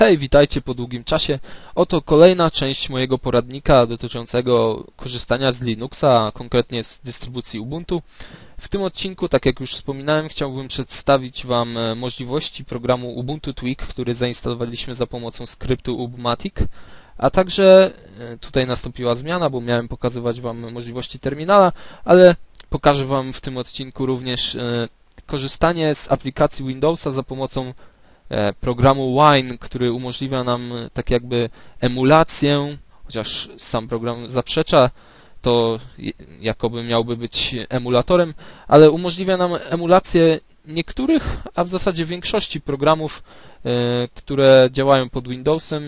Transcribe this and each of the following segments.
Hej, witajcie po długim czasie. Oto kolejna część mojego poradnika dotyczącego korzystania z Linuxa, konkretnie z dystrybucji Ubuntu. W tym odcinku, tak jak już wspominałem, chciałbym przedstawić Wam e, możliwości programu Ubuntu Tweak, który zainstalowaliśmy za pomocą skryptu Ubmatic, a także e, tutaj nastąpiła zmiana, bo miałem pokazywać Wam możliwości terminala, ale pokażę Wam w tym odcinku również e, korzystanie z aplikacji Windowsa za pomocą programu Wine, który umożliwia nam e, tak jakby emulację, chociaż sam program zaprzecza, to jakoby miałby być emulatorem, ale umożliwia nam emulację niektórych, a w zasadzie większości programów, e, które działają pod Windowsem,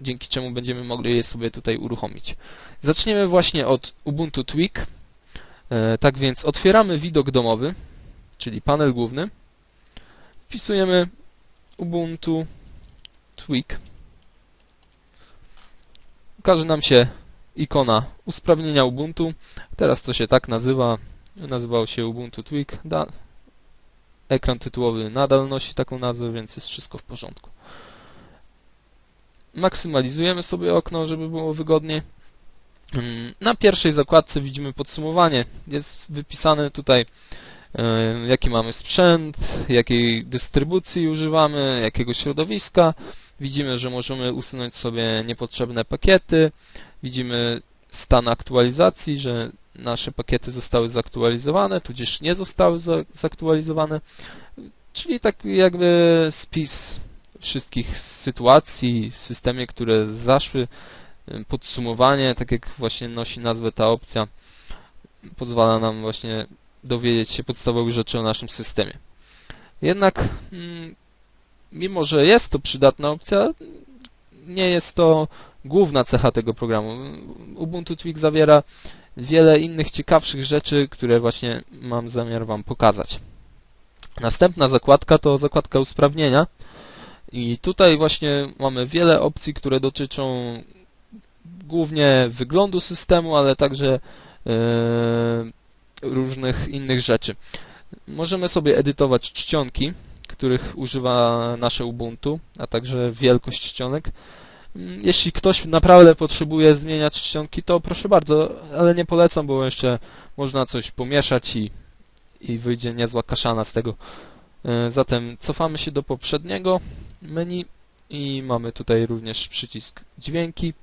dzięki czemu będziemy mogli je sobie tutaj uruchomić. Zaczniemy właśnie od Ubuntu Tweak. E, Tak więc otwieramy widok domowy, czyli panel główny. Wpisujemy Ubuntu Tweak. Ukaże nam się ikona usprawnienia Ubuntu. Teraz to się tak nazywa. Nazywał się Ubuntu Tweak. Da Ekran tytułowy nadal nosi taką nazwę, więc jest wszystko w porządku. Maksymalizujemy sobie okno, żeby było wygodnie. Mm, Na pierwszej zakładce widzimy podsumowanie. Jest wypisane tutaj jaki mamy sprzęt, jakiej dystrybucji używamy, jakiego środowiska. Widzimy, że możemy usunąć sobie niepotrzebne pakiety. Widzimy stan aktualizacji, że nasze pakiety zostały zaktualizowane, tudzież nie zostały za- zaktualizowane. Czyli tak jakby spis wszystkich sytuacji w systemie, które zaszły. E, Podsumowanie, tak jak właśnie nosi nazwę ta opcja, pozwala nam właśnie dowiedzieć się podstawowych rzeczy o naszym systemie. Jednak, mm, mimo że jest to przydatna opcja, nie jest to główna cecha tego programu. Ubuntu Tweak zawiera wiele innych ciekawszych rzeczy, które właśnie mam zamiar Wam pokazać. Następna zakładka to zakładka usprawnienia i tutaj właśnie mamy wiele opcji, które dotyczą głównie wyglądu systemu, ale także e, różnych innych rzeczy. Możemy sobie edytować czcionki, których używa nasze Ubuntu, a także wielkość czcionek. Jeśli ktoś naprawdę potrzebuje zmieniać czcionki, to proszę bardzo, ale nie polecam, bo jeszcze można coś pomieszać i, i wyjdzie niezła kaszana z tego. E, Zatem cofamy się do poprzedniego menu i mamy tutaj również przycisk dźwięki.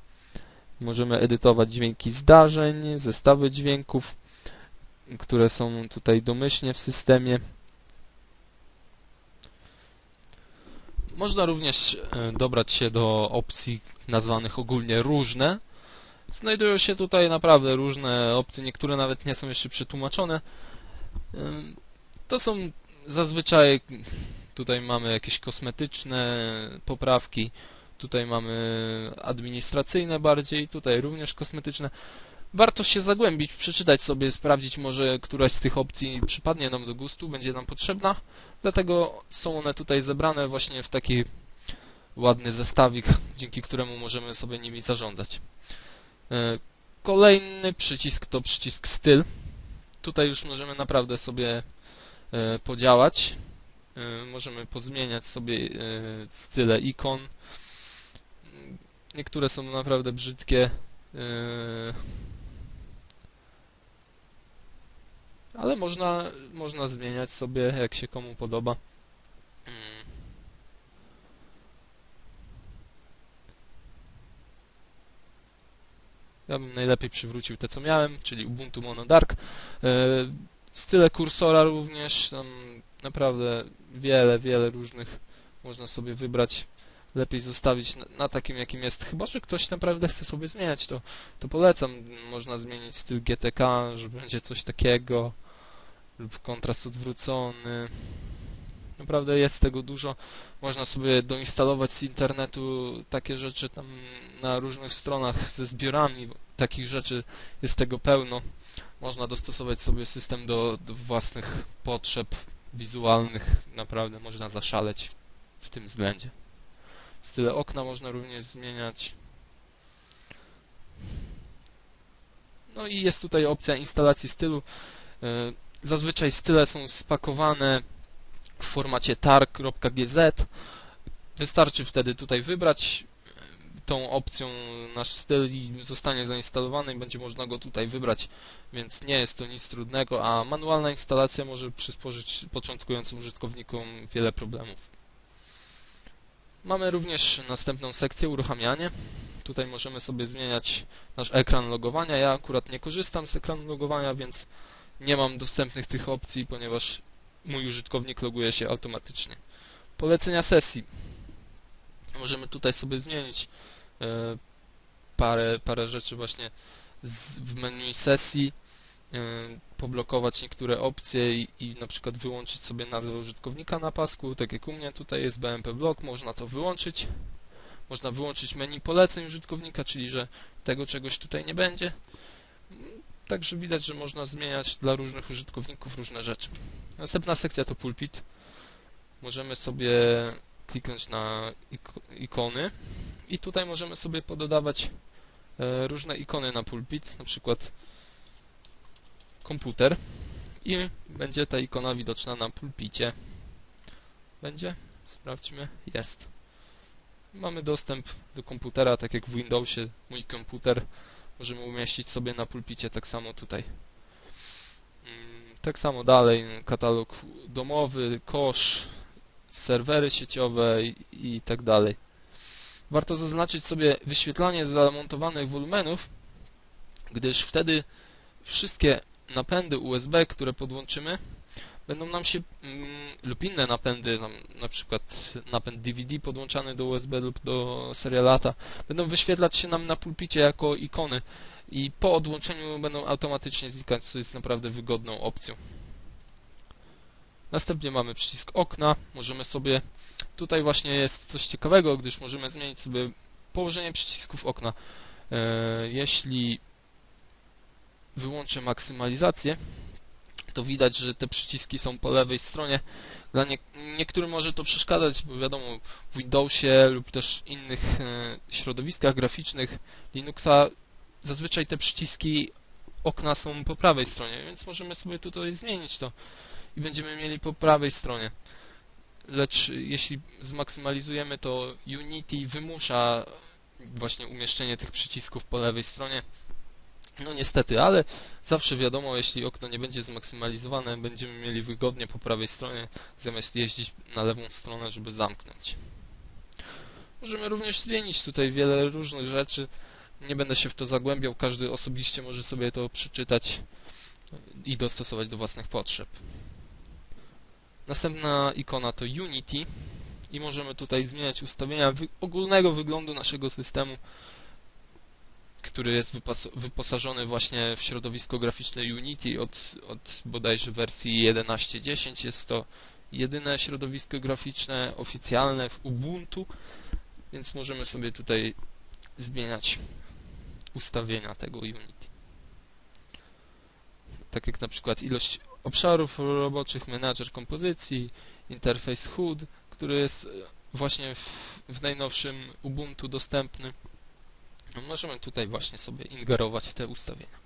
Możemy edytować dźwięki zdarzeń, zestawy dźwięków, które są tutaj domyślnie w systemie. Można również e, dobrać się do opcji nazwanych ogólnie różne. Znajdują się tutaj naprawdę różne opcje, niektóre nawet nie są jeszcze przetłumaczone. To są zazwyczaj, tutaj mamy jakieś kosmetyczne poprawki, tutaj mamy administracyjne bardziej, tutaj również kosmetyczne. Warto się zagłębić, przeczytać sobie, sprawdzić może któraś z tych opcji przypadnie nam do gustu, będzie nam potrzebna. Dlatego są one tutaj zebrane właśnie w taki ładny zestawik, dzięki któremu możemy sobie nimi zarządzać. E, Kolejny przycisk to przycisk styl. Tutaj już możemy naprawdę sobie e, podziałać. E, Możemy pozmieniać sobie style ikon. Niektóre są naprawdę brzydkie. e, Ale można, można zmieniać sobie, jak się komu podoba. Mm. Ja bym najlepiej przywrócił te, co miałem, czyli Ubuntu Mono Dark. E, Style kursora również, tam naprawdę wiele, wiele różnych można sobie wybrać. Lepiej zostawić na, na takim, jakim jest. Chyba, że ktoś naprawdę chce sobie zmieniać, to, to polecam. Można zmienić styl GTK, że będzie coś takiego lub kontrast odwrócony. Naprawdę jest tego dużo. Można sobie doinstalować z internetu takie rzeczy tam na różnych stronach ze zbiorami. Takich rzeczy jest tego pełno. Można dostosować sobie system do, do własnych potrzeb wizualnych. Naprawdę można zaszaleć w tym względzie. Style okna można również zmieniać. No i jest tutaj opcja instalacji stylu. Zazwyczaj style są spakowane w formacie tar.gz. Wystarczy wtedy tutaj wybrać e, tą opcją nasz styl i zostanie zainstalowany i będzie można go tutaj wybrać, więc nie jest to nic trudnego, a manualna instalacja może przysporzyć początkującym użytkownikom wiele problemów. Mamy również następną sekcję uruchamianie. Tutaj możemy sobie zmieniać nasz ekran logowania. Ja akurat nie korzystam z ekranu logowania, więc nie mam dostępnych tych opcji, ponieważ mój użytkownik loguje się automatycznie. Polecenia sesji. Możemy tutaj sobie zmienić e, parę, parę rzeczy właśnie z, w menu sesji, e, poblokować niektóre opcje i, i na przykład wyłączyć sobie nazwę użytkownika na pasku, tak jak u mnie tutaj jest BMP Block, można to wyłączyć. Można wyłączyć menu poleceń użytkownika, czyli że tego czegoś tutaj nie będzie. Także widać, że można zmieniać dla różnych użytkowników różne rzeczy. Następna sekcja to pulpit. Możemy sobie kliknąć na ikony i tutaj możemy sobie pododawać e, różne ikony na pulpit, na przykład komputer i będzie ta ikona widoczna na pulpicie. Będzie? Sprawdźmy. Jest. Mamy dostęp do komputera, tak jak w Windowsie. Mój komputer możemy umieścić sobie na pulpicie, tak samo tutaj. Mm, tak samo dalej, katalog domowy, kosz, serwery sieciowe i, i tak dalej. Warto zaznaczyć sobie wyświetlanie zamontowanych wolumenów, gdyż wtedy wszystkie napędy USB, które podłączymy, będą nam się, mm, lub inne napędy, na, na przykład napęd DVD podłączany do USB lub do serialata, będą wyświetlać się nam na pulpicie jako ikony i po odłączeniu będą automatycznie znikać, co jest naprawdę wygodną opcją. Następnie mamy przycisk okna, możemy sobie, tutaj właśnie jest coś ciekawego, gdyż możemy zmienić sobie położenie przycisków okna. E, jeśli wyłączę maksymalizację, to widać, że te przyciski są po lewej stronie. Dla nie, niektórym może to przeszkadzać, bo wiadomo, w Windowsie lub też innych e, środowiskach graficznych Linuxa zazwyczaj te przyciski okna są po prawej stronie, więc możemy sobie tutaj zmienić to i będziemy mieli po prawej stronie. Lecz jeśli zmaksymalizujemy, to Unity wymusza właśnie umieszczenie tych przycisków po lewej stronie. No niestety, ale zawsze wiadomo, jeśli okno nie będzie zmaksymalizowane, będziemy mieli wygodnie po prawej stronie, zamiast jeździć na lewą stronę, żeby zamknąć. Możemy również zmienić tutaj wiele różnych rzeczy. Nie będę się w to zagłębiał, każdy osobiście może sobie to przeczytać i dostosować do własnych potrzeb. Następna ikona to Unity i możemy tutaj zmieniać ustawienia ogólnego wyglądu naszego systemu który jest wyposażony właśnie w środowisko graficzne Unity od, od bodajże wersji 11.10. Jest to jedyne środowisko graficzne oficjalne w Ubuntu, więc możemy sobie tutaj zmieniać ustawienia tego Unity. Tak jak na przykład ilość obszarów roboczych, menadżer kompozycji, interfejs HUD, który jest właśnie w, w najnowszym Ubuntu dostępny. No, możemy tutaj właśnie sobie ingerować w te ustawienia.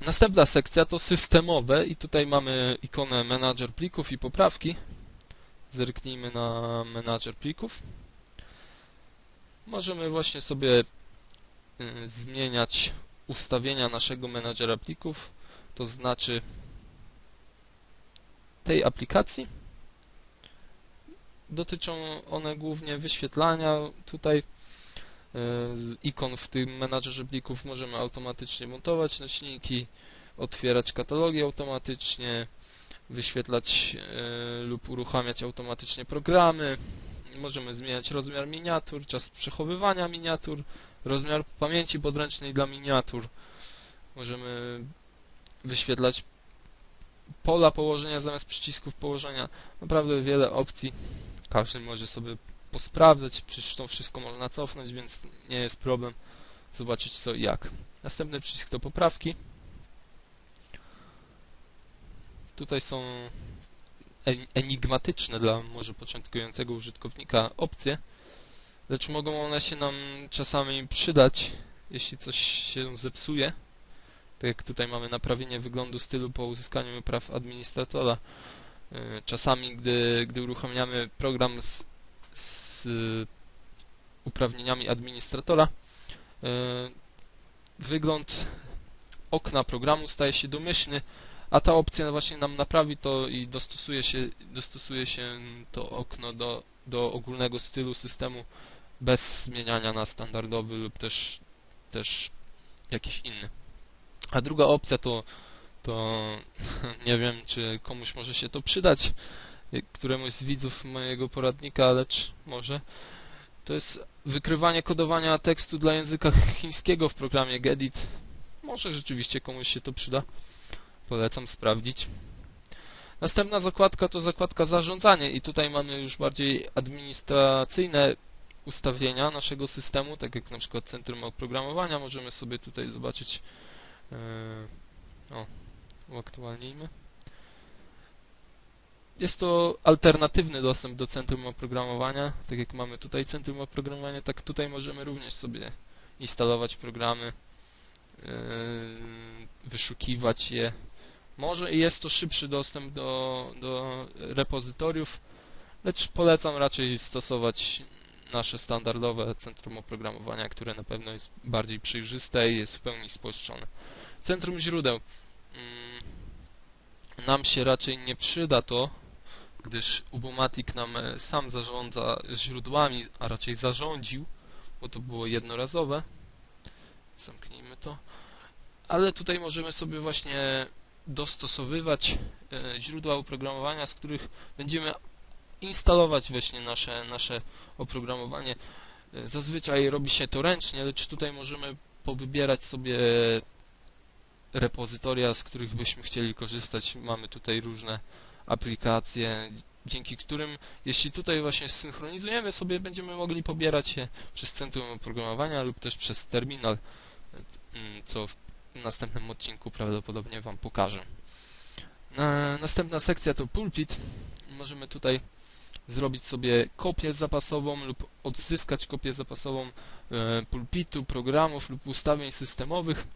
Następna sekcja to systemowe i tutaj mamy ikonę Manager plików i poprawki. Zerknijmy na Manager plików. Możemy właśnie sobie y, zmieniać ustawienia naszego menadżera plików, to znaczy tej aplikacji. Dotyczą one głównie wyświetlania tutaj ikon w tym menadżerze plików możemy automatycznie montować nośniki, otwierać katalogi automatycznie, wyświetlać e, lub uruchamiać automatycznie programy. Możemy zmieniać rozmiar miniatur, czas przechowywania miniatur, rozmiar pamięci podręcznej dla miniatur. Możemy wyświetlać pola położenia zamiast przycisków położenia. Naprawdę wiele opcji. Każdy może sobie posprawdzać, przecież to wszystko można cofnąć, więc nie jest problem zobaczyć co i jak. Następny przycisk to poprawki. Tutaj są enigmatyczne dla może początkującego użytkownika opcje, lecz mogą one się nam czasami przydać, jeśli coś się zepsuje. Tak jak tutaj mamy naprawienie wyglądu stylu po uzyskaniu praw administratora. E, czasami, gdy, gdy uruchamiamy program z z y, uprawnieniami administratora. Y, wygląd okna programu staje się domyślny, a ta opcja właśnie nam naprawi to i dostosuje się, dostosuje się to okno do, do ogólnego stylu systemu bez zmieniania na standardowy lub też, też jakiś inny. A druga opcja to, to nie wiem, czy komuś może się to przydać, któremuś z widzów mojego poradnika, lecz może. To jest wykrywanie kodowania tekstu dla języka chińskiego w programie Gedit. Może rzeczywiście komuś się to przyda. Polecam sprawdzić. Następna zakładka to zakładka zarządzanie i tutaj mamy już bardziej administracyjne ustawienia naszego systemu, tak jak na przykład centrum oprogramowania. Możemy sobie tutaj zobaczyć yy, o, uaktualnijmy. Jest to alternatywny dostęp do centrum oprogramowania. Tak jak mamy tutaj centrum oprogramowania, tak tutaj możemy również sobie instalować programy, yy, wyszukiwać je. Może i jest to szybszy dostęp do, do repozytoriów, lecz polecam raczej stosować nasze standardowe centrum oprogramowania, które na pewno jest bardziej przejrzyste i jest w pełni spolszczone. Centrum źródeł. Mm, nam się raczej nie przyda to, gdyż Ubumatic nam e, sam zarządza źródłami, a raczej zarządził, bo to było jednorazowe. Zamknijmy to. Ale tutaj możemy sobie właśnie dostosowywać e, źródła oprogramowania, z których będziemy instalować właśnie nasze, nasze oprogramowanie. E, zazwyczaj robi się to ręcznie, lecz tutaj możemy powybierać sobie repozytoria, z których byśmy chcieli korzystać. Mamy tutaj różne aplikacje, dzięki którym, jeśli tutaj właśnie synchronizujemy sobie, będziemy mogli pobierać je przez centrum oprogramowania lub też przez terminal, mm, co w następnym odcinku prawdopodobnie Wam pokażę. Następna sekcja to pulpit. Możemy tutaj zrobić sobie kopię zapasową lub odzyskać kopię zapasową e, pulpitu, programów lub ustawień systemowych.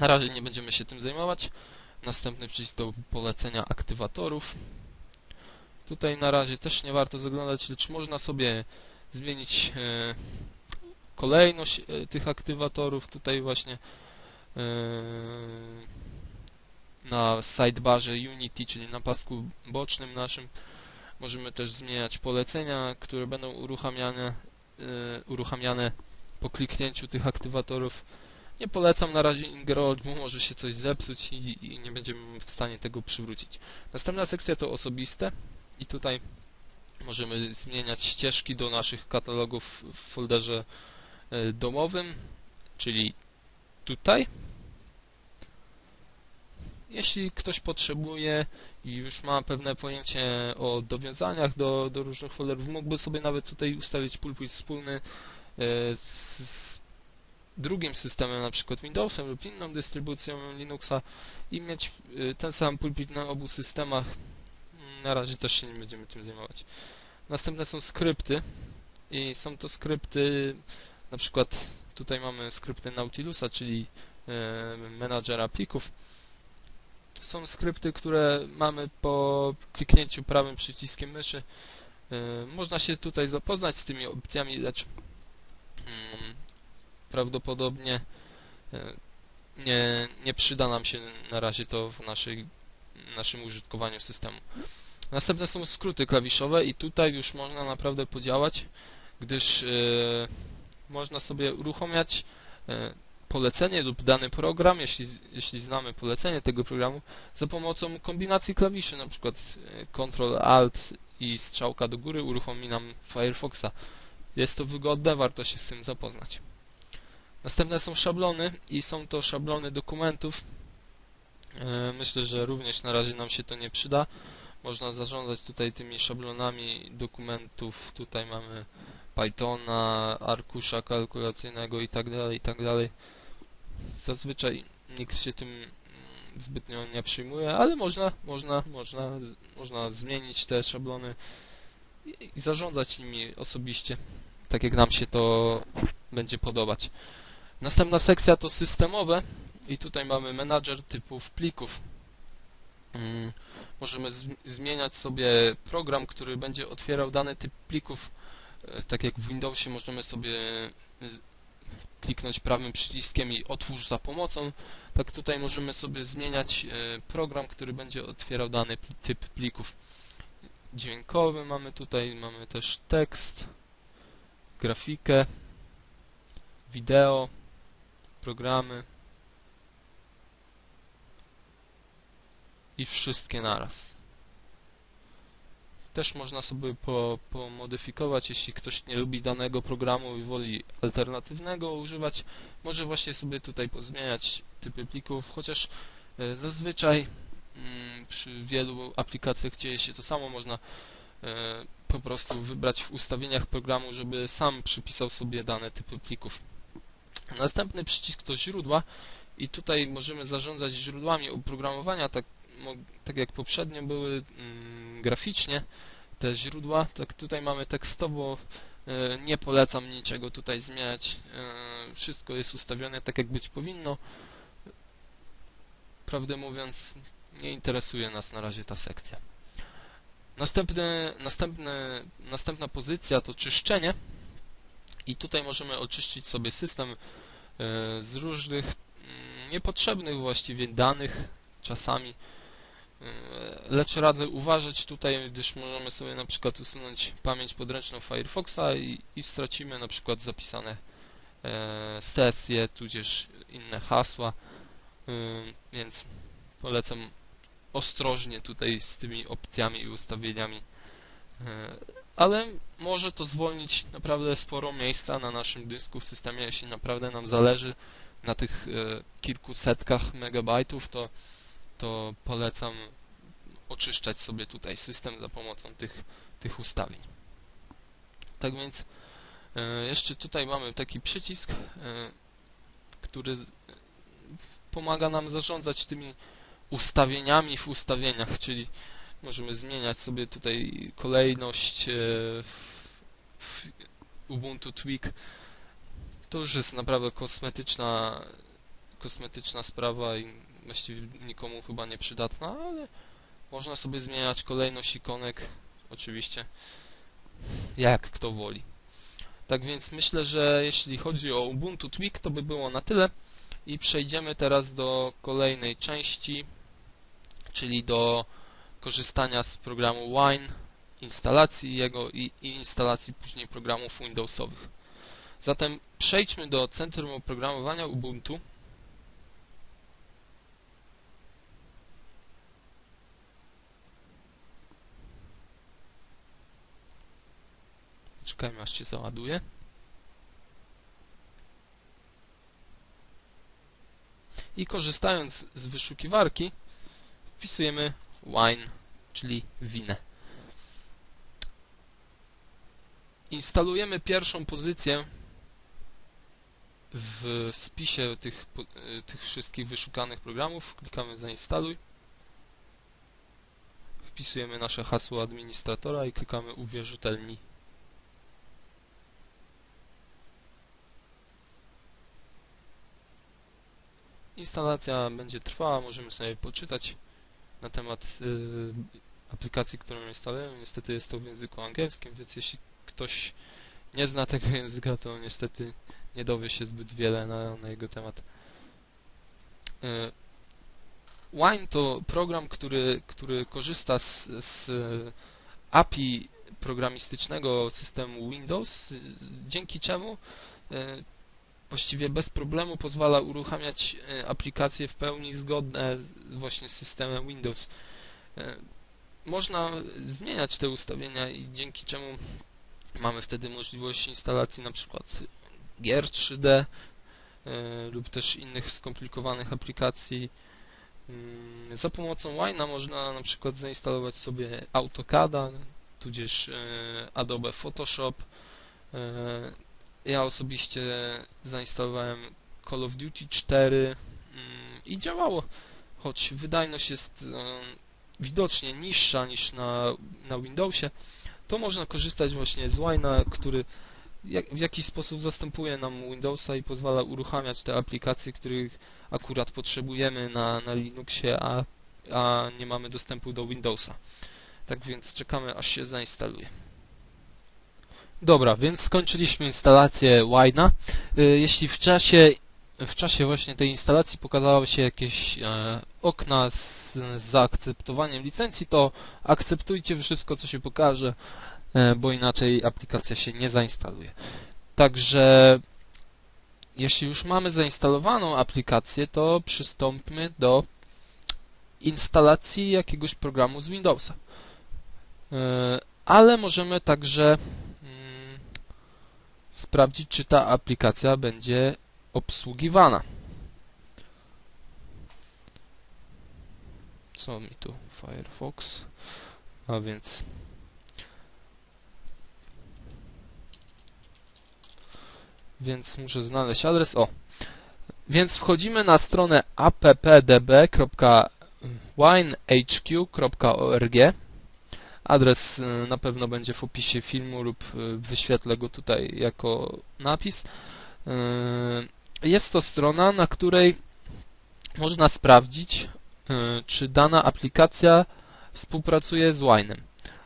Na razie nie będziemy się tym zajmować. Następny przycisk to polecenia aktywatorów. Tutaj na razie też nie warto zaglądać, lecz można sobie zmienić e, kolejność e, tych aktywatorów. Tutaj właśnie e, na sidebarze Unity, czyli na pasku bocznym naszym możemy też zmieniać polecenia, które będą uruchamiane, uruchamiane po kliknięciu tych aktywatorów nie polecam na razie ingerować, bo może się coś zepsuć i, i nie będziemy w stanie tego przywrócić. Następna sekcja to osobiste i tutaj możemy zmieniać ścieżki do naszych katalogów w folderze e, domowym, czyli tutaj. Jeśli ktoś potrzebuje i już ma pewne pojęcie o dowiązaniach do, do różnych folderów, mógłby sobie nawet tutaj ustawić pulpit wspólny e, z, drugim systemem, na przykład Windowsem lub inną dystrybucją Linuxa i mieć y, ten sam pulpit na obu systemach. Na razie też się nie będziemy tym zajmować. Następne są skrypty i są to skrypty, na przykład tutaj mamy skrypty Nautilusa, czyli y, menadżera plików. To są skrypty, które mamy po kliknięciu prawym przyciskiem myszy. Y, można się tutaj zapoznać z tymi opcjami, lecz mm, prawdopodobnie e, nie, nie przyda nam się na razie to w naszej, naszym użytkowaniu systemu. Następne są skróty klawiszowe i tutaj już można naprawdę podziałać, gdyż e, można sobie uruchamiać e, polecenie lub dany program, jeśli, jeśli znamy polecenie tego programu, za pomocą kombinacji klawiszy, na przykład Ctrl Alt i strzałka do góry uruchomi nam Firefoxa. Jest to wygodne, warto się z tym zapoznać. Następne są szablony i są to szablony dokumentów. E, myślę, że również na razie nam się to nie przyda. Można zarządzać tutaj tymi szablonami dokumentów. Tutaj mamy Pythona, arkusza kalkulacyjnego i tak dalej, i tak. Zazwyczaj nikt się tym mm, zbytnio nie przyjmuje, ale można, można, można, można zmienić te szablony i zarządzać nimi osobiście, tak jak nam się to będzie podobać. Następna sekcja to systemowe i tutaj mamy menadżer typów plików. Hmm, możemy zmieniać sobie program, który będzie otwierał dany typ plików e, tak jak w Windowsie możemy sobie e, kliknąć prawym przyciskiem i otwórz za pomocą, tak tutaj możemy sobie zmieniać e, program, który będzie otwierał dany typ plików. Dźwiękowy mamy tutaj, mamy też tekst, grafikę, wideo, programy i wszystkie naraz. Też można sobie po, pomodyfikować, jeśli ktoś nie lubi danego programu i woli alternatywnego używać, może właśnie sobie tutaj pozmieniać typy plików, chociaż e, zazwyczaj mm, przy wielu aplikacjach dzieje się to samo, można e, po prostu wybrać w ustawieniach programu, żeby sam przypisał sobie dane typy plików. Następny przycisk to źródła i tutaj możemy zarządzać źródłami oprogramowania, tak, tak jak poprzednio były mm, graficznie te źródła, tak tutaj mamy tekstowo, e, nie polecam niczego tutaj zmieniać, e, wszystko jest ustawione tak jak być powinno. Prawdę mówiąc, nie interesuje nas na razie ta sekcja. Następny, następny, następna pozycja to czyszczenie i tutaj możemy oczyścić sobie system e, z różnych mm, niepotrzebnych właściwie danych czasami, e, lecz radzę uważać tutaj, gdyż możemy sobie na przykład usunąć pamięć podręczną Firefoxa i, i stracimy na przykład zapisane e, sesje, tudzież inne hasła, więc polecam ostrożnie tutaj z tymi opcjami i ustawieniami ale może to zwolnić naprawdę sporo miejsca na naszym dysku w systemie, jeśli naprawdę nam zależy na tych e, kilku setkach megabajtów, to, to polecam oczyszczać sobie tutaj system za pomocą tych, tych ustawień. Tak więc e, jeszcze tutaj mamy taki przycisk, e, który pomaga nam zarządzać tymi ustawieniami w ustawieniach, czyli możemy zmieniać sobie tutaj kolejność e, w, Ubuntu Tweak. To już jest naprawdę kosmetyczna kosmetyczna sprawa i właściwie nikomu chyba nie przydatna, ale można sobie zmieniać kolejność ikonek, oczywiście jak kto woli. Tak więc myślę, że jeśli chodzi o Ubuntu Tweak, to by było na tyle i przejdziemy teraz do kolejnej części, czyli do korzystania z programu Wine, instalacji jego i, i instalacji później programów Windowsowych. Zatem przejdźmy do centrum oprogramowania Ubuntu. Czekajmy aż się załaduje. I korzystając z wyszukiwarki wpisujemy wine, czyli winę. Instalujemy pierwszą pozycję w spisie tych, y, tych wszystkich wyszukanych programów. Klikamy zainstaluj. Wpisujemy nasze hasło administratora i klikamy uwierzytelnij. Instalacja będzie trwała, możemy sobie poczytać na temat y, aplikacji, którą instalujemy. Niestety jest to w języku angielskim, więc jeśli ktoś nie zna tego języka, to niestety nie dowie się zbyt wiele na, na jego temat. Y, Wine to program, który, który korzysta z, z API programistycznego systemu Windows, dzięki czemu y, właściwie bez problemu pozwala uruchamiać e, aplikacje w pełni zgodne właśnie z systemem Windows. E, Można zmieniać te ustawienia i dzięki czemu mamy wtedy możliwość instalacji na przykład gier 3D e, lub też innych skomplikowanych aplikacji. Mm, Za pomocą Wine'a można na przykład zainstalować sobie AutoCAD'a, tudzież Adobe Photoshop, ja osobiście zainstalowałem Call of Duty 4 mm, i działało, choć wydajność jest e, widocznie niższa niż na, na Windowsie, to można korzystać właśnie z Wine'a, który jak, w jakiś sposób zastępuje nam Windowsa i pozwala uruchamiać te aplikacje, których akurat potrzebujemy na, na Linuxie, a, a nie mamy dostępu do Windowsa. Tak więc czekamy aż się zainstaluje. Dobra, więc skończyliśmy instalację Wine'a. Y, Jeśli w czasie, w czasie właśnie tej instalacji pokazały się jakieś e, okna z, z zaakceptowaniem licencji, to akceptujcie wszystko, co się pokaże, e, bo inaczej aplikacja się nie zainstaluje. Także jeśli już mamy zainstalowaną aplikację, to przystąpmy do instalacji jakiegoś programu z Windowsa. E, Ale możemy także sprawdzić, czy ta aplikacja będzie obsługiwana. Co mi tu? Firefox. A więc więc muszę znaleźć adres. O. Więc wchodzimy na stronę appdb.winehq.org. Adres y, na pewno będzie w opisie filmu lub y, wyświetlę go tutaj jako napis. Y, Jest to strona, na której można sprawdzić, czy dana aplikacja współpracuje z Wine'em.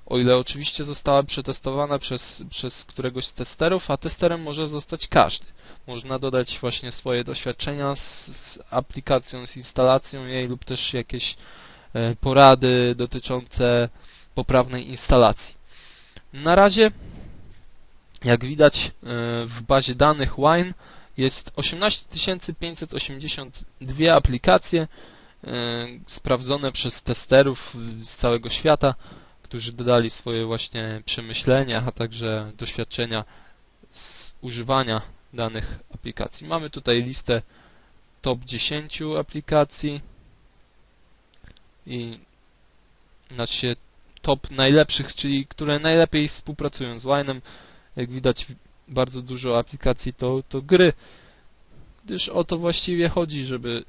O ile oczywiście została przetestowana przez, przez któregoś z testerów, a testerem może zostać każdy. Można dodać właśnie swoje doświadczenia z, z aplikacją, z instalacją jej lub też jakieś e, porady dotyczące poprawnej instalacji. Na razie, jak widać e, w bazie danych Wine jest 18 582 aplikacje e, sprawdzone przez testerów z całego świata którzy dodali swoje właśnie przemyślenia, a także doświadczenia z używania danych aplikacji. Mamy tutaj listę top 10 aplikacji i znaczy top najlepszych, czyli które najlepiej współpracują z Wine'em. Jak widać bardzo dużo aplikacji to, to gry, gdyż o to właściwie chodzi, żeby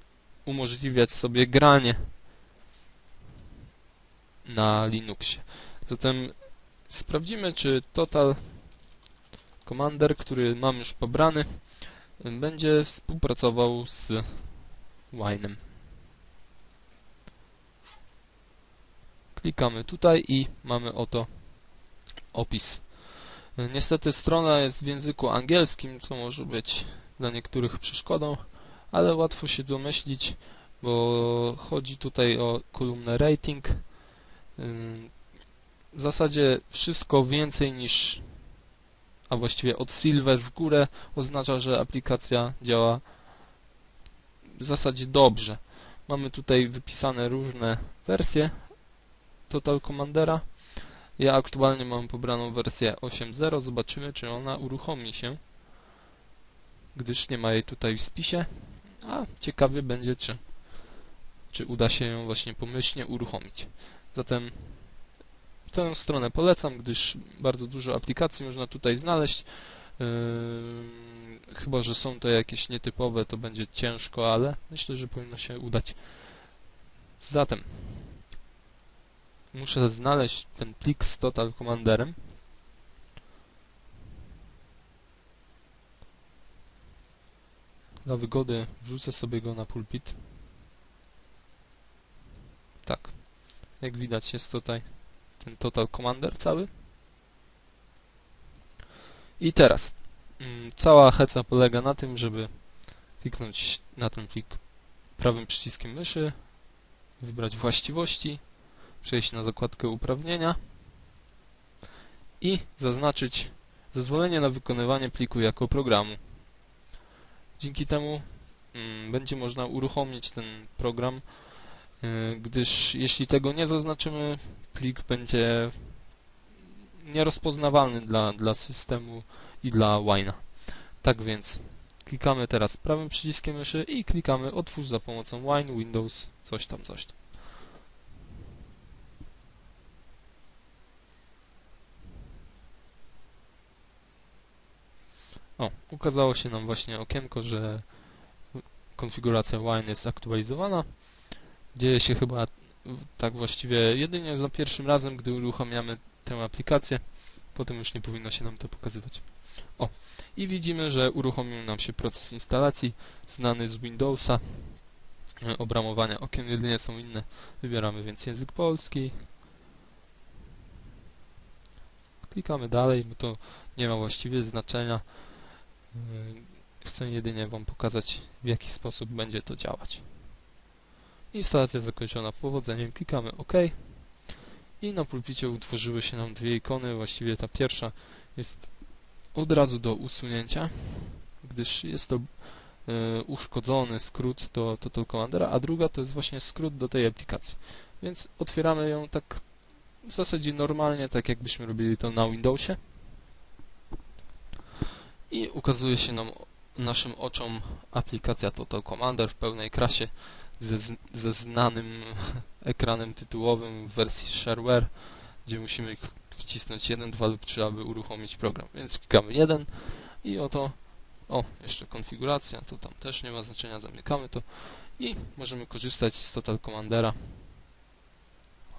umożliwiać sobie granie na Linuxie. Zatem sprawdzimy, czy Total Commander, który mam już pobrany, będzie współpracował z Wine'em. Klikamy tutaj i mamy oto opis. Niestety strona jest w języku angielskim, co może być dla niektórych przeszkodą, ale łatwo się domyślić, bo chodzi tutaj o kolumnę rating. W zasadzie wszystko więcej niż, a właściwie od silver w górę oznacza, że aplikacja działa w zasadzie dobrze. Mamy tutaj wypisane różne wersje Total Commandera. Ja aktualnie mam pobraną wersję 8.0. Zobaczymy, czy ona uruchomi się, gdyż nie ma jej tutaj w spisie. A ciekawie będzie, czy, czy uda się ją właśnie pomyślnie uruchomić. Zatem tę stronę polecam, gdyż bardzo dużo aplikacji można tutaj znaleźć. Yy, chyba, że są to jakieś nietypowe, to będzie ciężko, ale myślę, że powinno się udać. Zatem muszę znaleźć ten plik z Total Commanderem. Dla wygody wrzucę sobie go na pulpit. Tak. Jak widać jest tutaj ten Total Commander cały. I teraz mm, cała heca polega na tym, żeby kliknąć na ten plik prawym przyciskiem myszy, wybrać właściwości, przejść na zakładkę uprawnienia i zaznaczyć zezwolenie na wykonywanie pliku jako programu. Dzięki temu mm, będzie można uruchomić ten program, y, gdyż jeśli tego nie zaznaczymy, plik będzie nierozpoznawalny dla, dla systemu i dla Wine'a. Tak więc klikamy teraz prawym przyciskiem myszy i klikamy otwórz za pomocą Wine, Windows, coś tam, coś tam. O, ukazało się nam właśnie okienko, że konfiguracja Wine jest aktualizowana. Dzieje się chyba tak właściwie jedynie za pierwszym razem, gdy uruchamiamy tę aplikację. Potem już nie powinno się nam to pokazywać. O, i widzimy, że uruchomił nam się proces instalacji znany z Windowsa. Obramowania okien jedynie są inne. Wybieramy więc język polski. Klikamy dalej, bo to nie ma właściwie znaczenia. Chcę jedynie Wam pokazać, w jaki sposób będzie to działać. Instalacja zakończona powodzeniem, klikamy OK i na pulpicie utworzyły się nam dwie ikony, właściwie ta pierwsza jest od razu do usunięcia, gdyż jest to y, uszkodzony skrót do Total Commandera, a druga to jest właśnie skrót do tej aplikacji. Więc otwieramy ją tak w zasadzie normalnie, tak jakbyśmy robili to na Windowsie i ukazuje się nam naszym oczom aplikacja Total Commander w pełnej krasie ze, ze znanym ekranem tytułowym w wersji shareware, gdzie musimy wcisnąć 1, 2 lub 3, aby uruchomić program. Więc klikamy 1 i oto, o, jeszcze konfiguracja, to tam też nie ma znaczenia, zamykamy to i możemy korzystać z Total Commandera.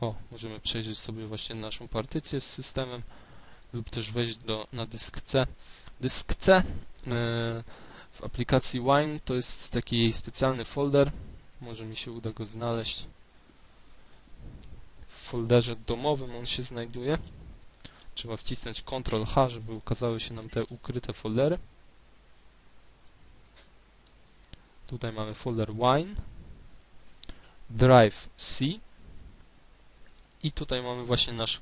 O, możemy przejrzeć sobie właśnie naszą partycję z systemem lub też wejść do, na dysk C. Dysk C yy, w aplikacji Wine to jest taki specjalny folder, może mi się uda go znaleźć. W folderze domowym on się znajduje. Trzeba wcisnąć Ctrl H, żeby ukazały się nam te ukryte foldery. Tutaj mamy folder Wine, Drive C i tutaj mamy właśnie nasz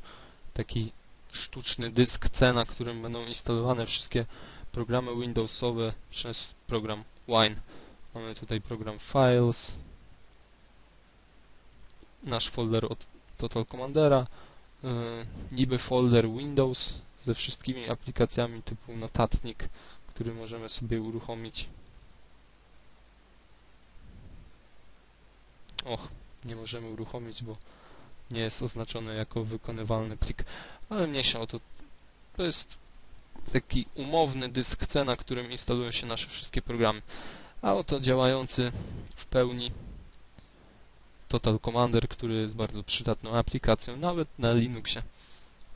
taki sztuczny dysk C, na którym będą instalowane wszystkie programy Windowsowe przez program Wine. Mamy tutaj program Files, nasz folder od Total Commandera, yy, niby folder Windows ze wszystkimi aplikacjami typu notatnik, który możemy sobie uruchomić. Och, nie możemy uruchomić, bo nie jest oznaczony jako wykonywalny plik, ale mniejsza o to. To jest taki umowny dysk C, na którym instalują się nasze wszystkie programy. A oto działający w pełni Total Commander, który jest bardzo przydatną aplikacją, nawet na Linuxie,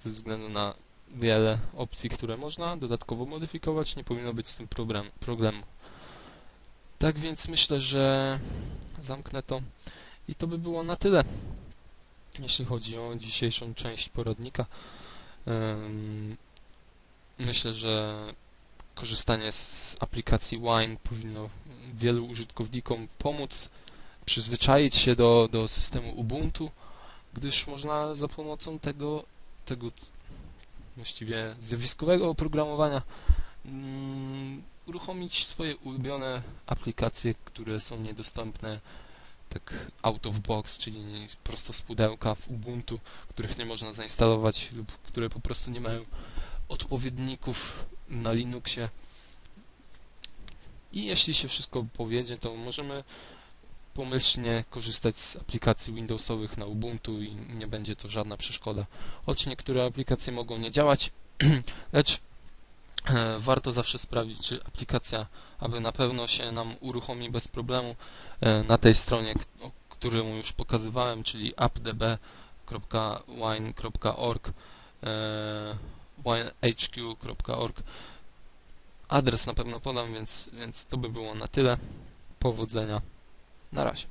ze względu na wiele opcji, które można dodatkowo modyfikować, nie powinno być z tym problem, problemu. Tak więc myślę, że zamknę to i to by było na tyle, jeśli chodzi o dzisiejszą część poradnika. Myślę, że korzystanie z aplikacji Wine powinno wielu użytkownikom pomóc przyzwyczaić się do, do systemu Ubuntu, gdyż można za pomocą tego, tego właściwie zjawiskowego oprogramowania um, uruchomić swoje ulubione aplikacje, które są niedostępne tak out of box, czyli prosto z pudełka w Ubuntu, których nie można zainstalować lub które po prostu nie mają odpowiedników na Linuxie. I jeśli się wszystko powiedzie, to możemy pomyślnie korzystać z aplikacji Windowsowych na Ubuntu i nie będzie to żadna przeszkoda. Choć niektóre aplikacje mogą nie działać, lecz warto zawsze sprawdzić, czy aplikacja, aby na pewno się nam uruchomi bez problemu e, na tej stronie, którą już pokazywałem, czyli appdb.wine.org e, winehq.org Adres na pewno podam, więc, więc to by było na tyle. Powodzenia. Na razie.